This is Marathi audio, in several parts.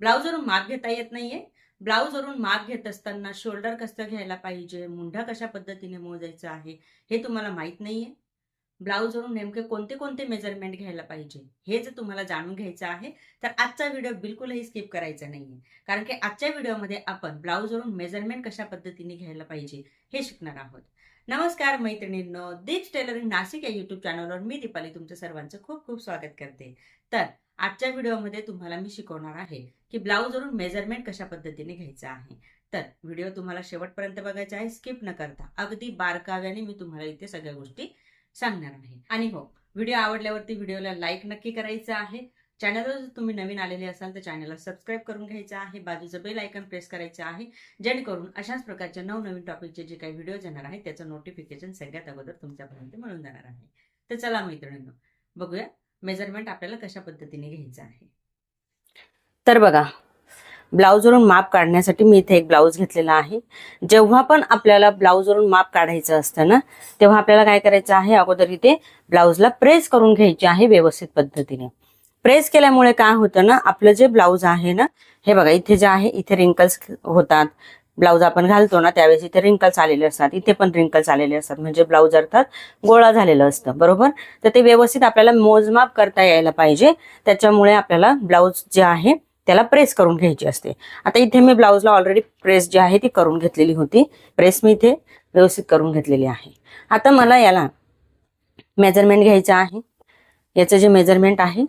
ब्लाऊजवरून माप घेता येत नाहीये. ब्लाऊजवरून माप घेत असताना शोल्डर कसं घ्यायला पाहिजे? मुंढा कशा पद्धतीने मोजायचं आहे? हे तुम्हाला माहीत नाहीये. ब्लाऊजवरून नेमके कोणते कोणते मेजरमेंट घ्यायला पाहिजे? हे जर तुम्हाला जाणून घ्यायचं आहे तर आजचा व्हिडिओ बिलकुलही स्किप करायचा नाहीये. कारण की आजच्या व्हिडिओमध्ये आपण ब्लाऊजवरून मेजरमेंट कशा पद्धतीने घ्यायला पाहिजे हे शिकणार आहोत. नमस्कार मैत्रिणींनो दीप्स टेलरिंग नाशिक या युट्यूब चॅनलवर मी दीपाली तुमचं सर्वांचं खूप खूप स्वागत करते. तर आजच्या व्हिडिओमध्ये तुम्हाला मी शिकवणार आहे की ब्लाऊजवरून मेजरमेंट कशा पद्धतीने घ्यायचा आहे. तर व्हिडिओ तुम्हाला शेवटपर्यंत बघायचा आहे स्किप न करता. अगदी बारकाव्याने मी तुम्हाला इथे सगळ्या गोष्टी सांगणार आहे. आणि हो व्हिडिओ आवडल्यावरती व्हिडिओला लाईक नक्की करायचं आहे. चॅनलवर जर तुम्ही नवीन आलेले असाल तर चॅनलला सबस्क्राईब करून घ्यायचं आहे. बाजूचं बेल आयकन प्रेस करायचं आहे. जेणेकरून अशाच प्रकारच्या नवनवीन टॉपिकचे जे काही व्हिडिओ येणार आहेत त्याचं नोटिफिकेशन सगळ्यात अगोदर तुमच्यापर्यंत मिळून जाणार आहे. तर चला मैत्रिणींनो बघूया. मेजरमेंट आपल्याला कशा पद्धतीने घ्यायचं आहे? तर बघा ब्लाऊजवरून माप काढण्यासाठी मी इथे एक ब्लाऊज घेतलेला आहे. जेव्हा पण आपल्याला ब्लाऊजवरून माप काढायचं असतं ना तेव्हा आपल्याला काय करायचं आहे? अगोदर इथे ब्लाऊजला प्रेस करून घ्यायचे आहे व्यवस्थित पद्धतीने. प्रेस केल्यामुळे काय होतं ना आपलं जे ब्लाऊज आहे ना हे बघा इथे जे आहे इथे रिंकल्स होतात. ब्लाऊज आपण घालतो ना त्यावेळेस इथे रिंकल्स आलेले असतात. इथे पण रिंकल्स आलेले असतात. म्हणजे ब्लाऊज अर्थात गोळा झालेलं असतं. बरोबर? तर ते व्यवस्थित आपल्याला मोजमाप करता यायला पाहिजे. त्याच्यामुळे आपल्याला ब्लाऊज जे आहे त्याला प्रेस करून घ्यायची असते. आता इथे मी ब्लाऊजला ऑलरेडी प्रेस जी आहे ती करून घेतलेली होती. प्रेस मी इथे व्यवस्थित करून घेतलेली आहे. आता मला याला मेजरमेंट घ्यायचं आहे. याचं जे मेजरमेंट आहे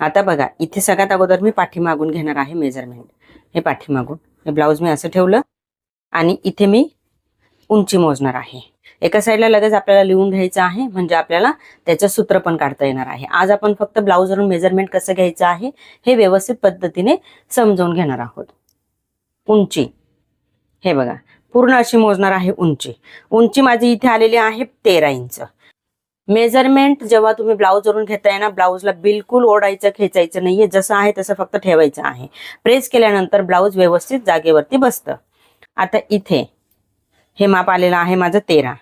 आता बघा इथे सगळ्यात अगोदर मी पाठीमागून घेणार आहे मेजरमेंट हे पाठीमागून. हे ब्लाऊज मी असं ठेवलं आणि इथे मी उंची मोजणार आहे. एका साईडला लगेच आपल्याला लिहून घ्यायचं आहे म्हणजे आपल्याला त्याचं सूत्र पण काढता येणार आहे. आज आपण फक्त ब्लाऊजवरून मेजरमेंट कसं घ्यायचं आहे हे व्यवस्थित पद्धतीने समजावून घेणार आहोत. उंची. हे बघा पूर्ण अशी मोजणार आहे उंची. उंची माझी इथे आलेली आहे तेरा इंच. मेजरमेंट जेव्हा तुम्ही ब्लाऊज वरून घेताय ना ब्लाऊजला बिलकुल ओढायचं खेचायचं नाहीये. जसं आहे तसं फक्त ठेवायचं आहे. प्रेस केल्यानंतर ब्लाऊज व्यवस्थित जागेवरती बसतं. आता इथे हे माप आलेलं आहे माझं तेरा.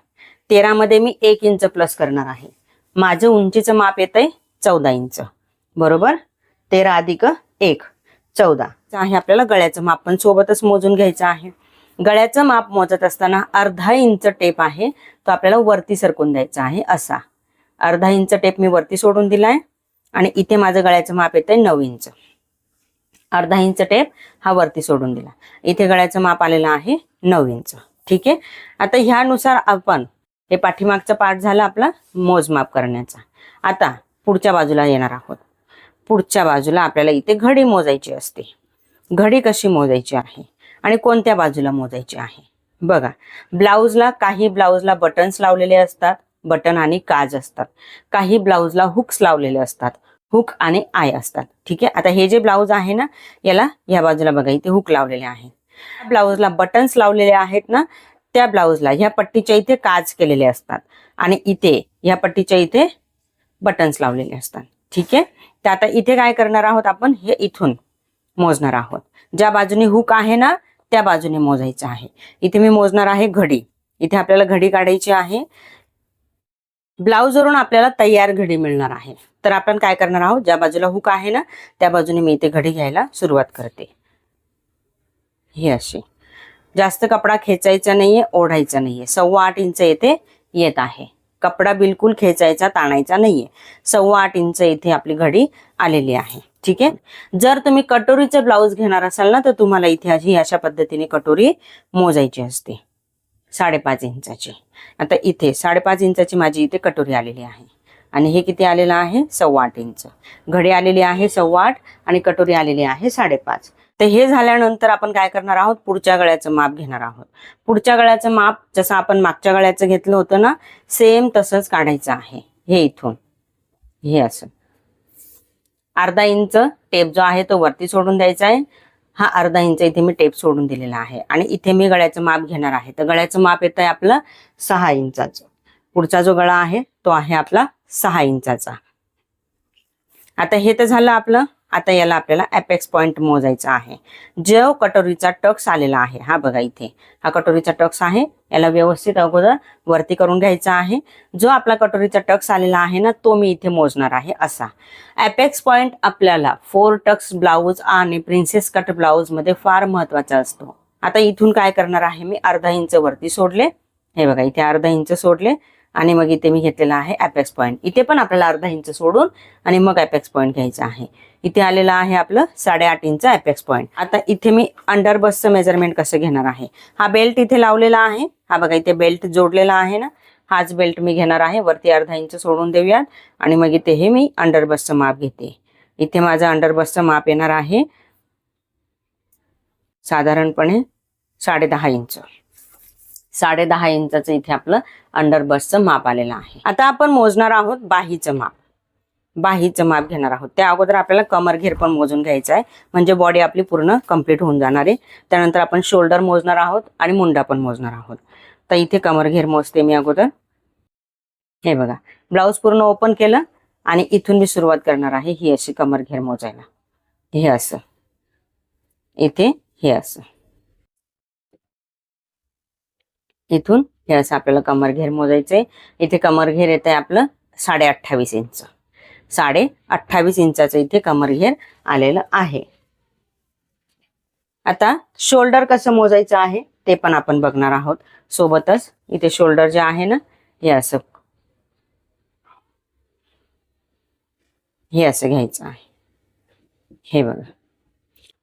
तेरामध्ये मी एक इंच प्लस करणार आहे. माझं उंचीचं माप येत आहे चौदा इंच. बरोबर? तेरा अधिक एक चौदा. आहे आपल्याला गळ्याचं माप पण सोबतच मोजून घ्यायचं आहे. गळ्याचं माप मोजत असताना अर्धा इंच टेप आहे तो आपल्याला वरती सरकून द्यायचा आहे असा. अर्धा इंच टेप मी वरती सोडून दिलाय. आणि इथे माझं गळ्याचं माप येत आहे नऊ इंच. अर्धा इंच टेप हा वरती सोडून दिला. इथे गळ्याचं माप आलेलं आहे नऊ इंच. ठीक आहे? आता ह्यानुसार आपण हे पाठीमागचा पार्ट झाला आपला मोजमाप करण्याचा. आता पुढच्या बाजूला येणार आहोत. पुढच्या बाजूला आपल्याला इथे घडी मोजायची असते. घडी कशी मोजायची आहे? आणि कोणत्या बाजूला मोजायची आहे? बघा ब्लाऊजला काही ब्लाऊजला बटन्स लावलेले असतात. बटन आणि काज असतात. काही ब्लाऊजला हुक्स लावलेले असतात. हुक आणि आय असतात. ठीक आहे? आता हे जे ब्लाऊज आहे ना याला या बाजूला बघा इथे हुक लावलेले आहे. ब्लाऊजला बटन्स लावलेले आहेत ना त्या ब्लाऊजला ह्या पट्टीच्या इथे काज केलेले असतात. आणि इथे ह्या पट्टीच्या इथे बटन्स लावलेले असतात. ठीक आहे? तर आता इथे काय करणार आहोत आपण? हे इथून मोजणार आहोत. ज्या बाजूने हुक आहे ना त्या बाजूने मोजायचं आहे. इथे मी मोजणार आहे घडी. इथे आपल्याला घडी काढायची आहे. ब्लाऊजवरून आपल्याला तयार घडी मिळणार आहे. तर आपण काय करणार आहोत? ज्या बाजूला हुक आहे ना त्या बाजूने मी इथे घडी घ्यायला सुरुवात करते. ही अशी. जास्त कपडा खेचायचा नाहीये ओढायचा नाहीये. सव्वा आठ इंच येथे येत आहे. कपडा बिलकुल खेचायचा ताणायचा नाहीये. सव्वा आठ इंच इथे आपली घडी आलेली आहे. ठीक आहे? जर तुम्ही कटोरीचे ब्लाऊज घेणार असाल ना तर तुम्हाला इथे अशी अशा पद्धतीने कटोरी मोजायची असते. साडेपाच इंचाची. आता इथे साडेपाच इंचाची माझी इथे कटोरी आलेली आहे. आणि हे किती आलेलं आहे? सव्वा आठ इंच. घडी आलेली आहे सव्वा आठ आणि कटोरी आलेली आहे साडेपाच. तर हे झाल्यानंतर आपण काय करणार आहोत? पुढच्या गळ्याचं माप घेणार आहोत. पुढच्या गळ्याचं माप जसं आपण मागच्या गळ्याचं घेतलं होतं ना सेम तसंच काढायचं आहे. हे इथून. हे असं. अर्धा इंच टेप जो आहे तो वरती सोडून द्यायचा आहे. हा अर्धा इंच इथे मी टेप सोडून दिलेला आहे. आणि इथे मी गळ्याचं माप घेणार आहे. तर गळ्याचं माप येत आहे आपलं सहा इंचाचं. पुढचा जो गळा आहे तो आहे आपला सहा इंचाचा. आता हे तर झालं आपलं आता याला आपल्याला ॲपेक्स पॉइंट मोजायचा आहे. जो कटोरीचा टक्स आलेला आहे. हा बघा इथे. हा कटोरीचा टक्स आहे. याला व्यवस्थित अगोदर वरती करून घ्यायचा आहे. जो आपला कटोरीचा टक्स आलेला आहे ना तो मी इथे मोजणार आहे असा. ॲपेक्स पॉइंट आपल्याला फोर टक्स ब्लाऊज आणि प्रिन्सेस कट ब्लाऊजमध्ये फार महत्त्वाचा असतो. आता इथून काय करणार आहे मी? अर्धा इंच वरती सोडले. हे बघा इथे अर्धा इंच सोडले. आणि मग इथे मी घेतलेला आहे ॲपेक्स पॉईंट इथे पण आपल्याला अर्धा इंच सोडून आणि मग ॲपेक्स पॉईंट घ्यायचा आहे. इथे आलेला आहे आपलं साडेआठ इंच ॲपेक्स पॉईंट आता इथे मी अंडर बसचं मेजरमेंट कसं घेणार आहे? हा बेल्ट इथे लावलेला आहे. हा बघा इथे बेल्ट जोडलेला आहे ना? हाच बेल्ट मी घेणार आहे. वरती अर्धा इंच सोडून देऊयात. आणि मग इथे हे मी अंडर बसचं माप घेते. इथे माझं अंडर बसचं माप येणार आहे साधारणपणे साडे दहा इंच. साडे दहा इंचाचं इथे आपलं अंडर बसचं माप आलेलं आहे. आता आपण मोजणार आहोत बाहीचं माप. बाहीचं माप घेणार आहोत. त्या अगोदर आपल्याला कमर घेर पण मोजून घ्यायचा आहे. म्हणजे बॉडी आपली पूर्ण कंप्लीट होऊन जाणार आहे. त्यानंतर आपण शोल्डर मोजणार आहोत आणि मुंडा पण मोजणार आहोत. तर इथे कमर घेर मोजते मी अगोदर. हे बघा ब्लाऊज पूर्ण ओपन केलं आणि इथून मी सुरुवात करणार आहे. ही अशी कमर घेर मोजायला. हे असं. इथे हे असं. इथून हे असं आपल्याला कमर घेर मोजायचंय. इथे कमर घेर येत आहे आपलं साडे अठ्ठावीस इंच. साडे अठ्ठावीस इंचाचं इथे कमर घेर आलेलं आहे. आता शोल्डर कसं मोजायचं आहे ते पण आपण बघणार आहोत. सोबतच इथे शोल्डर जे आहे ना हे असं हे असं घ्यायचं आहे. हे बघा.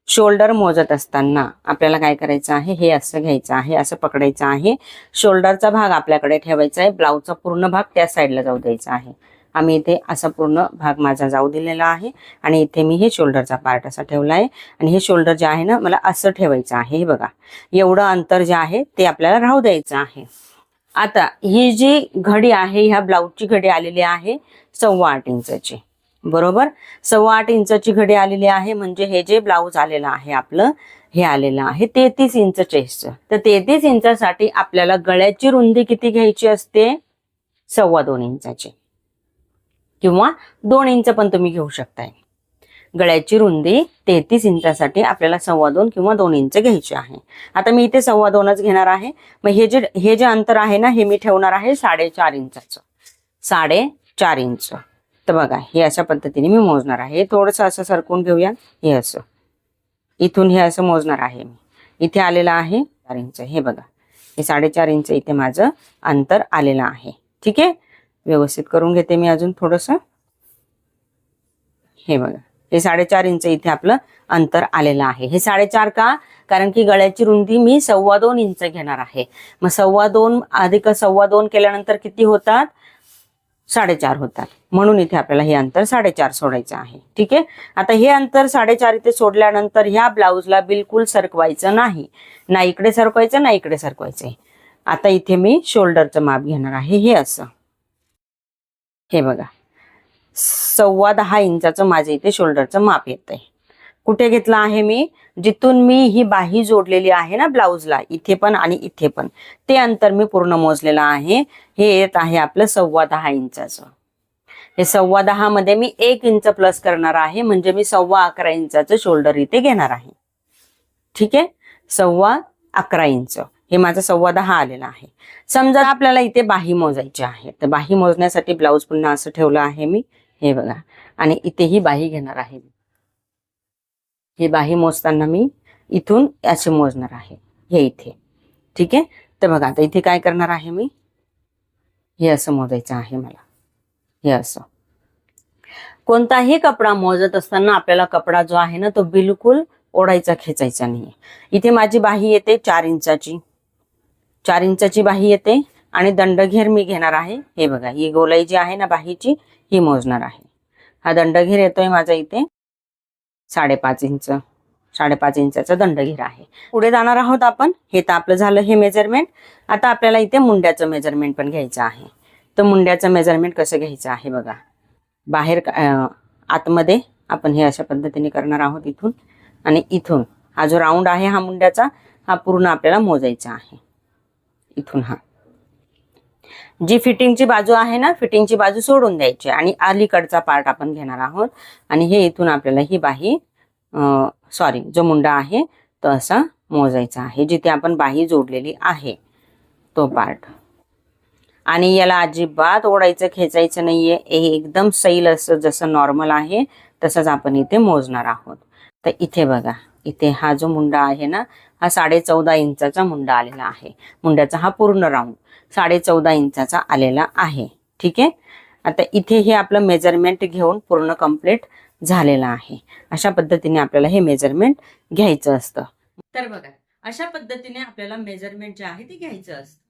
शोल्डर मोजत असताना आपल्याला काय करायचं आहे? हे असं घ्यायचं आहे असं पकडायचं आहे. शोल्डरचा भाग आपल्याकडे ठेवायचा आहे. ब्लाऊजचा पूर्ण भाग त्या साईडला जाऊ द्यायचा आहे. आम्ही इथे असा पूर्ण भाग माझा जाऊ दिलेला आहे आणि इथे मी हे शोल्डरचा पार्ट असा ठेवला आहे. आणि हे शोल्डर जे आहे ना मला असं ठेवायचं आहे. हे बघा. एवढं अंतर जे आहे ते आपल्याला राहू द्यायचं आहे. आता ही जी घडी आहे ह्या ब्लाऊजची घडी आलेली आहे सव्वा आठ इंचाची. बरोबर? सव्वा आठ इंचाची घडी आलेली आहे म्हणजे हे जे ब्लाऊज आलेलं आहे आपलं हे आलेलं आहे तेहतीस इंच चेस्टचं तर तेहतीस इंचासाठी आपल्याला गळ्याची रुंदी किती घ्यायची असते? सव्वा दोन इंचाची. किंवा दोन इंच पण तुम्ही घेऊ शकताय. गळ्याची रुंदी तेहतीस इंचासाठी आपल्याला सव्वा दोन किंवा दोन इंच घ्यायची आहे. आता मी इथे सव्वा दोनच घेणार आहे. मग हे जे हे जे अंतर आहे ना हे मी ठेवणार आहे साडेचार इंचाचं. साडेचार इंच. तर बघा हे अशा पद्धतीने मी मोजणार आहे. थोडंसं असं सरकून घेऊया. हे असं. इथून हे असं मोजणार आहे मी. इथे आलेलं आहे चार इंच. हे बघा. हे साडेचार इंच इथे माझं अंतर आलेलं आहे. ठीक आहे? व्यवस्थित करून घेते मी अजून थोडंसं. हे बघा. हे साडेचार इंच इथे आपलं अंतर आलेलं आहे. हे साडेचार का? कारण की गळ्याची रुंदी मी सव्वा दोन इंच घेणार आहे. मग सव्वा दोन अधिक सव्वा दोन केल्यानंतर किती होतात? साडेचार होतात. म्हणून इथे आपल्याला हे अंतर साडेचार सोडायचं आहे. ठीक आहे? आता हे अंतर साडेचार इथे सोडल्यानंतर ह्या ब्लाऊजला बिलकुल सरकवायचं नाही. ना इकडे सरकवायचं ना इकडे सरकवायचं आता इथे मी शोल्डरचं माप घेणार आहे. हे असं. हे बघा. सव्वा दहा इंचाचं माझं इथे शोल्डरचं माप येत आहे कुठे घेतलं आहे मी? जिथून मी ही बाही जोडलेली आहे ना ब्लाऊजला. इथे पण आणि इथे पण. ते अंतर मी पूर्ण मोजलेलं आहे. हे येत आहे आपलं सव्वा दहा इंचाचं. हे सव्वा दहा मध्ये मी एक इंच प्लस करणार आहे. म्हणजे मी सव्वा अकरा इंचाचं शोल्डर इथे घेणार आहे. ठीक आहे? सव्वा अकरा इंच. हे माझं सव्वा दहा आलेलं आहे. समजा आपल्याला इथे बाही मोजायची आहे. तर बाही मोजण्यासाठी ब्लाऊज पुन्हा असं ठेवलं आहे मी. हे बघा. आणि इथे ही बाही घेणार आहे हे बाही मोजताना मी इथून याचे मोजणार आहे. हे इथे. ठीक आहे? तर बघा आता इथे काय करणार आहे मी? हे असं मोजायचं आहे मला. हे असं. कोणताही कपडा मोजत असताना आपल्याला कपडा जो आहे ना तो बिलकुल ओढायचा खेचायचा नाहीये. इथे माझी बाही येते चार इंचाची. चार इंचाची बाही येते आणि दंडघेर मी घेणार आहे. हे बघा ही गोलाई जी आहे ना बाहीची ही मोजणार आहे. हा दंडघेर येतोय माझा इथे. साडेपाच इंच साडेपाच इंचाचा दंडघेर आहे. पुढे जाणार आहोत आपण. हे तर आपलं झालं हे मेजरमेंट आता आपल्याला इथे मुंड्याचं मेजरमेंट पण घ्यायचं आहे. तर मुंड्याचं मेजरमेंट कसं घ्यायचं आहे बघा. बाहेर का- आतमध्ये आपण हे अशा पद्धतीने करणार आहोत इथून आणि इथून. हा जो राऊंड आहे हा मुंड्याचा हा पूर्ण आपल्याला मोजायचा आहे. इथून हा. जी फिटिंगची बाजू आहे ना फिटिंगची बाजू सोडून द्यायची आणि अलीकडचा पार्ट आपण घेणार आहोत. आणि हे इथून आपल्याला ही बाही सॉरी जो मुंडा आहे तो असा मोजायचा आहे जिथे आपण बाही जोडलेली आहे तो पार्ट आणि याला अजिबात ओढायचं खेचायचं नाहीये. हे एकदम सैल असं जसं नॉर्मल आहे तसंच आपण इथे मोजणार आहोत. तर इथे बघा. इथे हा जो मुंडा आहे ना हा साडे चौदा इंचाचा मुंडा आलेला आहे. मुंड्याचा हा पूर्ण राऊंड साडे चौदा इंचाचा आलेला आहे. ठीक आहे? आता इथे हे आपलं मेजरमेंट घेऊन पूर्ण कंप्लीट झालेला आहे. अशा पद्धतीने आपल्याला हे मेजरमेंट घ्यायचं असतं. तर बघा अशा पद्धतीने आपल्याला मेजरमेंट जे आहे ते घ्यायचं असतं.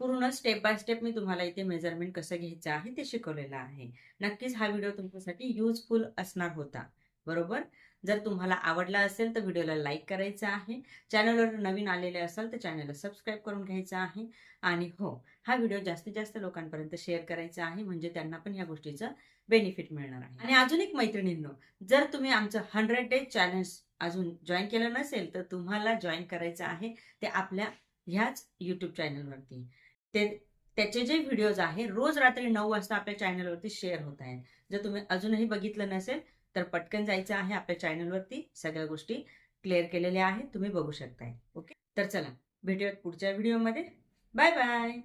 पूर्ण स्टेप बाय स्टेप मी तुम्हाला इथे मेजरमेंट कसं घ्यायचं आहे ते शिकवलेलं आहे. नक्कीच हा व्हिडिओ तुमच्यासाठी युजफुल असणार होता. बरोबर? जर तुम्हाला आवडला असेल तर व्हिडिओला लाईक करायचं आहे. चॅनलवर नवीन आलेले असाल तर चॅनलला सबस्क्राईब करून घ्यायचं आहे. आणि हो हा व्हिडिओ जास्तीत जास्त लोकांपर्यंत शेअर करायचा आहे म्हणजे त्यांना पण या गोष्टीचं बेनिफिट मिळणार आहे. आणि अजून एक मैत्रिणींनो जर तुम्ही आमचं हंड्रेड डेज चॅलेंज अजून जॉईन केलं नसेल तर तुम्हाला जॉईन करायचं आहे ते आपल्या ह्याच यूट्यूब चॅनलवरती. ते त्याचे जे व्हिडिओज आहे रोज रात्री नऊ वाजता आपल्या चॅनलवरती शेअर होत आहेत. जर तुम्ही अजूनही बघितलं नसेल तर पटकन जायचं आहे आपल्या चॅनलवरती सगळ्या गोष्टी क्लिअर केलेल्या आहेत. तुम्ही बघू शकताय. ओके तर चला भेटूयात पुढच्या व्हिडिओमध्ये बाय बाय